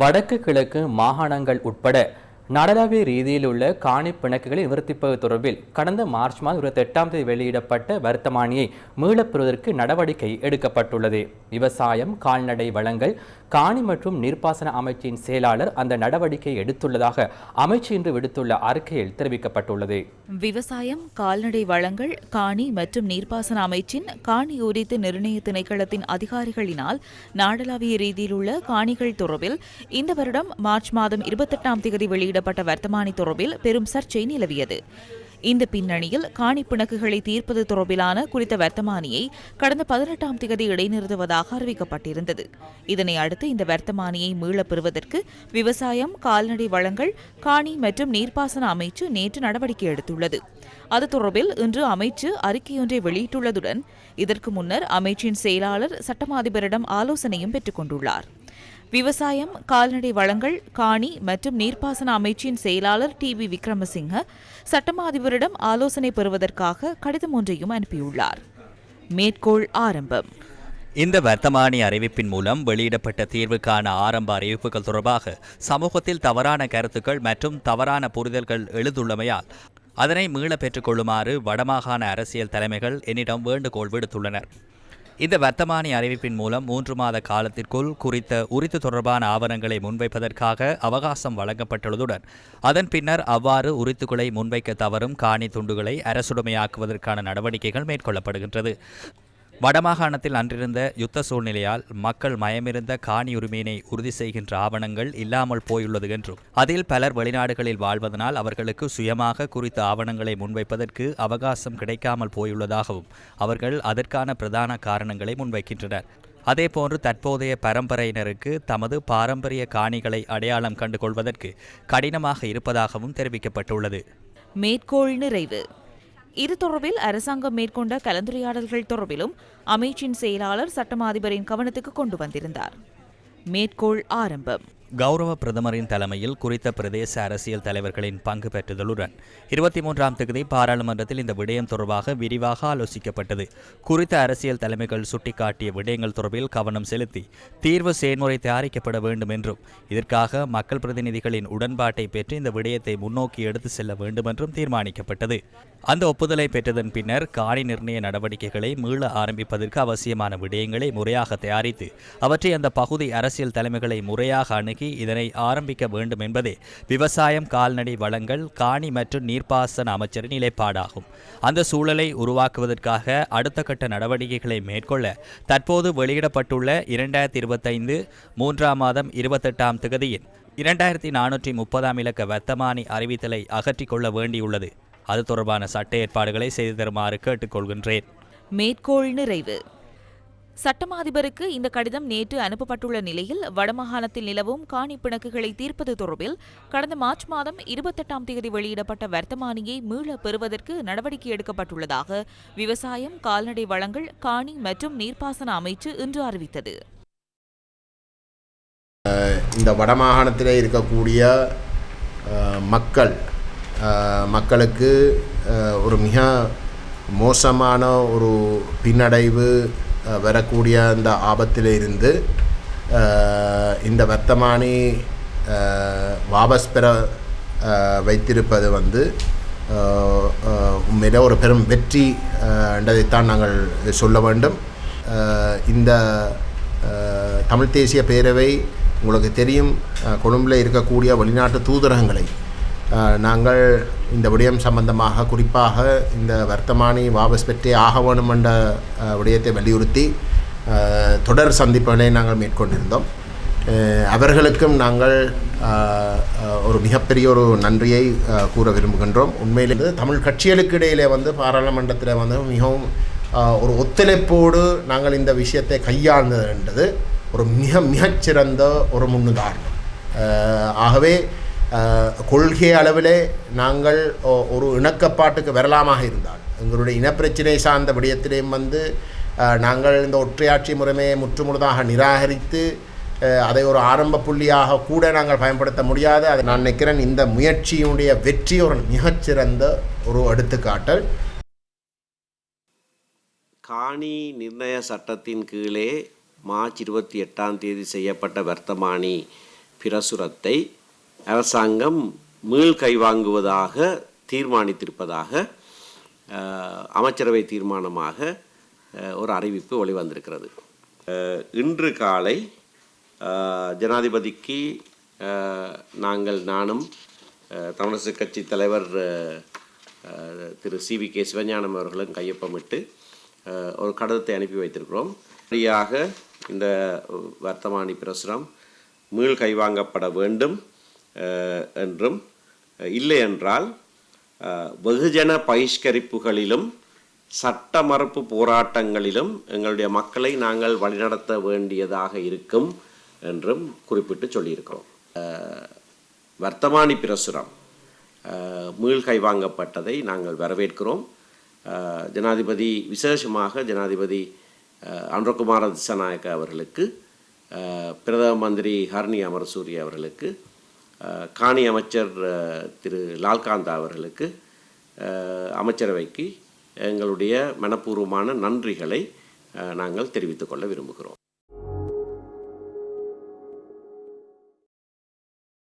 வடக்கு கிழக்கு மாகாணங்கள் உட்பட நடலாவிய ரீதியில் உள்ள காணி பிணக்குகளை நிவர்த்திப்பது தொடர்பில் கடந்த மார்ச் மாதம் இருபத்தி எட்டாம் தேதி வெளியிடப்பட்ட வர்த்தமானியை மீளப்பெறுவதற்கு நடவடிக்கை எடுக்கப்பட்டுள்ளது. விவசாயம் கால்நடை வளங்கள் காணி மற்றும் நீர்ப்பாசன அமைச்சின் செயலாளர் அந்த நடவடிக்கையை எடுத்துள்ளதாக அமைச்சு இன்று விடுத்துள்ள அறிக்கையில் தெரிவிக்கப்பட்டுள்ளது. விவசாயம் கால்நடை வளங்கள் காணி மற்றும் நீர்ப்பாசன அமைச்சின் காணி உரித்து நிர்ணய திணைக்களத்தின் அதிகாரிகளினால் நாடளாவிய ரீதியில் உள்ள காணிகள் தொடர்பில் இந்த வருடம் மார்ச் மாதம் இருபத்தெட்டாம் தேதி வெளியிடப்பட்ட வர்த்தமானி தொடர்பில் பெரும் சர்ச்சை நிலவியது. இந்த பின்னணியில் காணி பிணக்குகளை தீர்ப்பது தொடர்பிலான குறித்த வர்த்தமானியை கடந்த பதினெட்டாம் தேதி இடைநிறுத்துவதாக அறிவிக்கப்பட்டிருந்தது. இதனை அடுத்து இந்த வர்த்தமானியை மீளப் பெறுவதற்கு விவசாயம் கால்நடை வளங்கள் காணி மற்றும் நீர்ப்பாசன அமைச்சு நேற்று நடவடிக்கை எடுத்துள்ளது. அது தொடர்பில் இன்று அமைச்சு அறிக்கையொன்றை வெளியிட்டுள்ளதுடன் இதற்கு முன்னர் அமைச்சின் செயலாளர் சட்டமாதிபரிடம் ஆலோசனையும் பெற்றுக் கொண்டுள்ளார் விவசாயம் கால்நடை வளங்கள் காணி மற்றும் நீர்ப்பாசன அமைச்சின் செயலாளர் டி வி விக்ரமசிங்க சட்டமா அதிபரிடம் ஆலோசனை பெறுவதற்காக கடிதம் ஒன்றையும் அனுப்பியுள்ளார். மேற்கோள் ஆரம்பம். இந்த வர்த்தமானி அறிவிப்பின் மூலம் வெளியிடப்பட்ட தீர்வுக்கான ஆரம்ப அறிவிப்புகள் தொடர்பாக சமூகத்தில் தவறான கருத்துக்கள் மற்றும் தவறான புரிதல்கள் எழுதுள்ளமையால் அதனை மீள பெற்றுக்கொள்ளுமாறு வடமாகாண அரசியல் தலைமைகள் என்னிடம் வேண்டுகோள் விடுத்துள்ளனர். இந்த வர்த்தமானி அறிவிப்பின் மூலம் மூன்று மாத காலத்திற்குள் குறித்த உரித்து தொடர்பான ஆவணங்களை முன்வைப்பதற்காக அவகாசம் வழங்கப்பட்டுள்ளதுடன் அதன் பின்னர் அவ்வாறு உரித்துக்களை முன்வைக்க தவறும் காணி துண்டுகளை அரசுடைமையாக்குவதற்கான நடவடிக்கைகள் மேற்கொள்ளப்படுகின்றது. வடமாகாணத்தில் அன்றிருந்த யுத்த சூழ்நிலையால் மக்கள் மயமிருந்த காணி உரிமையினை உறுதி செய்கின்ற ஆவணங்கள் இல்லாமல் போயுள்ளது என்றும் அதில் பலர் வெளிநாடுகளில் வாழ்வதனால் அவர்களுக்கு சுயமாக குறித்த ஆவணங்களை முன்வைப்பதற்கு அவகாசம் கிடைக்காமல் போயுள்ளதாகவும் அவர்கள் அதற்கான பிரதான காரணங்களை முன்வைக்கின்றனர். அதேபோன்று தற்போதைய பரம்பரையினருக்கு தமது பாரம்பரிய காணிகளை அடையாளம் கண்டுகொள்வதற்கு கடினமாக இருப்பதாகவும் தெரிவிக்கப்பட்டுள்ளது. மேற்கோள் நிறைவு. இது தொடர்பில் அரசாங்கம் மேற்கொண்ட கலந்துரையாடல்கள் தொடர்பிலும் அமைச்சின் செயலாளர் சட்டமா அதிபரின் கவனத்துக்கு கொண்டு வந்திருந்தார். மேற்கோள் ஆரம்பம். கௌரவ பிரதமரின் தலைமையில் குறித்த பிரதேச அரசியல் தலைவர்களின் பங்கு பெற்றுதலுடன் இருபத்தி மூன்றாம் தேதி பாராளுமன்றத்தில் இந்த விடயம் தொடர்பாக விரிவாக ஆலோசிக்கப்பட்டது. குறித்த அரசியல் தலைமைகள் சுட்டிக்காட்டிய விடயங்கள் தொடர்பில் கவனம் செலுத்தி தீர்வு செயல்முறை தயாரிக்கப்பட வேண்டும் என்றும் இதற்காக மக்கள் பிரதிநிதிகளின் உடன்பாட்டை பெற்று இந்த விடயத்தை முன்னோக்கி எடுத்து செல்ல வேண்டும் என்றும் தீர்மானிக்கப்பட்டது. அந்த ஒப்புதலை பெற்றதன் பின்னர் காணி நிர்ணய நடவடிக்கைகளை மீள ஆரம்பிப்பதற்கு அவசியமான விடயங்களை முறையாக தயாரித்து அவற்றை அந்த பகுதி அரசியல் தலைமைகளை முறையாக அணுகி இதனை ஆரம்பிக்க வேண்டும் என்பதே விவசாயம் கால்நடை வளங்கள் காணி மற்றும் நீர்ப்பாசன அமைச்சரின் நிலைப்பாடாகும். அந்த சூழலை உருவாக்குவதற்காக அடுத்த கட்ட நடவடிக்கைகளை மேற்கொள்ள தற்போது வெளியிடப்பட்டுள்ள இரண்டாயிரத்தி இருபத்தைந்து மூன்றாம் மாதம் இருபத்தெட்டாம் திகதியின் இரண்டாயிரத்தி நானூற்றி முப்பதாம் இலக்க வர்த்தமானி அறிவித்தலை அகற்றிக்கொள்ள வேண்டியுள்ளது. அது தொடர்பான சட்ட ஏற்பாடுகளை செய்து தருமாறு கேட்டுக்கொள்கின்றேன். மேற்கோள் நிறைவு. சட்டமா அதிபருக்கு இந்த கடிதம் நேற்று அனுப்பப்பட்டுள்ள நிலையில் வடமாகாணத்தில் நிலவும் காணி பிணக்குகளை தீர்ப்பது தொடர்பில் கடந்த மார்ச் மாதம் இருபத்தெட்டாம் தேதி வெளியிடப்பட்ட வர்த்தமானியை மீள பெறுவதற்கு நடவடிக்கை எடுக்கப்பட்டுள்ளதாக விவசாயம் கால்நடை வளங்கள் காணி மற்றும் நீர்ப்பாசன அமைச்சு இன்று அறிவித்தது. இந்த வடமாகாணத்தில் இருக்கக்கூடிய மக்கள் மக்களுக்கு ஒரு மிக மோசமான ஒரு பின்னடைவு வரக்கூடிய அந்த ஆபத்தில் இருந்து இந்த வர்த்தமானி வாபஸ் பெற வைத்திருப்பது வந்து உண்மையில ஒரு பெரும் வெற்றி என்றதைத்தான் நாங்கள் சொல்ல வேண்டும். இந்த தமிழ் தேசிய பேரவை உங்களுக்கு தெரியும் கொழும்பில் இருக்கக்கூடிய வெளிநாட்டு தூதரகங்களை நாங்கள் இந்த விடயம் சம்பந்தமாக குறிப்பாக இந்த வர்த்தமானி வாபஸ் பெற்றே ஆக வேணும் என்ற விடயத்தை வலியுறுத்தி தொடர் சந்திப்புகளை நாங்கள் மேற்கொண்டிருந்தோம். அவர்களுக்கும் நாங்கள் ஒரு மிகப்பெரிய ஒரு நன்றியை கூற விரும்புகின்றோம். உண்மையிலிருந்து தமிழ் கட்சிகளுக்கு இடையிலே வந்து பாராளுமன்றத்தில் வந்து மிகவும் ஒரு ஒத்துழைப்போடு நாங்கள் இந்த விஷயத்தை கையாண்டது ஒரு மிக மிகச்சிறந்த ஒரு முன்னுதாரணம். ஆகவே கொள்கை அளவிலே நாங்கள் ஒரு இணக்கப்பாட்டுக்கு வரலாமாக இருந்தால். எங்களுடைய இனப்பிரச்சினை சார்ந்த விடயத்திலேயும் வந்து நாங்கள் இந்த ஒற்றையாட்சி முறைமையை முற்றுமுழுதாக நிராகரித்து அதை ஒரு ஆரம்ப புள்ளியாக கூட நாங்கள் பயன்படுத்த முடியாது. அதை நான் நினைக்கிறேன் இந்த முயற்சியினுடைய வெற்றி ஒரு மிகச்சிறந்த ஒரு எடுத்துக்காட்டல். காணி நிர்ணய சட்டத்தின் கீழே மார்ச் இருபத்தி எட்டாம் தேதி செய்யப்பட்ட வர்த்தமானி பிரசுரத்தை அரசாங்கம் மீள் கைவாங்குவதாக தீர்மானித்திருப்பதாக அமைச்சரவை தீர்மானமாக ஒரு அறிவிப்பு வெளிவந்திருக்கிறது. இன்று காலை ஜனாதிபதிக்கு நாங்கள் நானும் தமிழரசு கட்சி தலைவர் Thiru C V K Sivagnanam அவர்களும் கையொப்பமிட்டு ஒரு கடிதத்தை அனுப்பி வைத்திருக்கிறோம். வழியாக இந்த வர்த்தமானி பிரசுரம் மீள் கைவாங்கப்பட வேண்டும். என்றும் இல்லை என்றால் வெகுஜன பகிஷ்கரிப்புகளிலும் சட்ட மறுப்பு போராட்டங்களிலும் எங்களுடைய மக்களை நாங்கள் வழிநடத்த வேண்டியதாக இருக்கும் என்றும் குறிப்பிட்டு சொல்லியிருக்கிறோம். வர்த்தமானி பிரசுரம் மீள்கை வாங்கப்பட்டதை நாங்கள் வரவேற்கிறோம். ஜனாதிபதி விசேஷமாக ஜனாதிபதி அன்றகுமார திசநாயக்க அவர்களுக்கு பிரதம மந்திரி ஹர்னி அமரசூரி அவர்களுக்கு காணி அமைச்சர் திரு லால்காந்தா அவர்களுக்கு அமைச்சரவைக்கு எங்களுடைய மனப்பூர்வமான நன்றிகளை நாங்கள் தெரிவித்துக்கொள்ள விரும்புகிறோம்.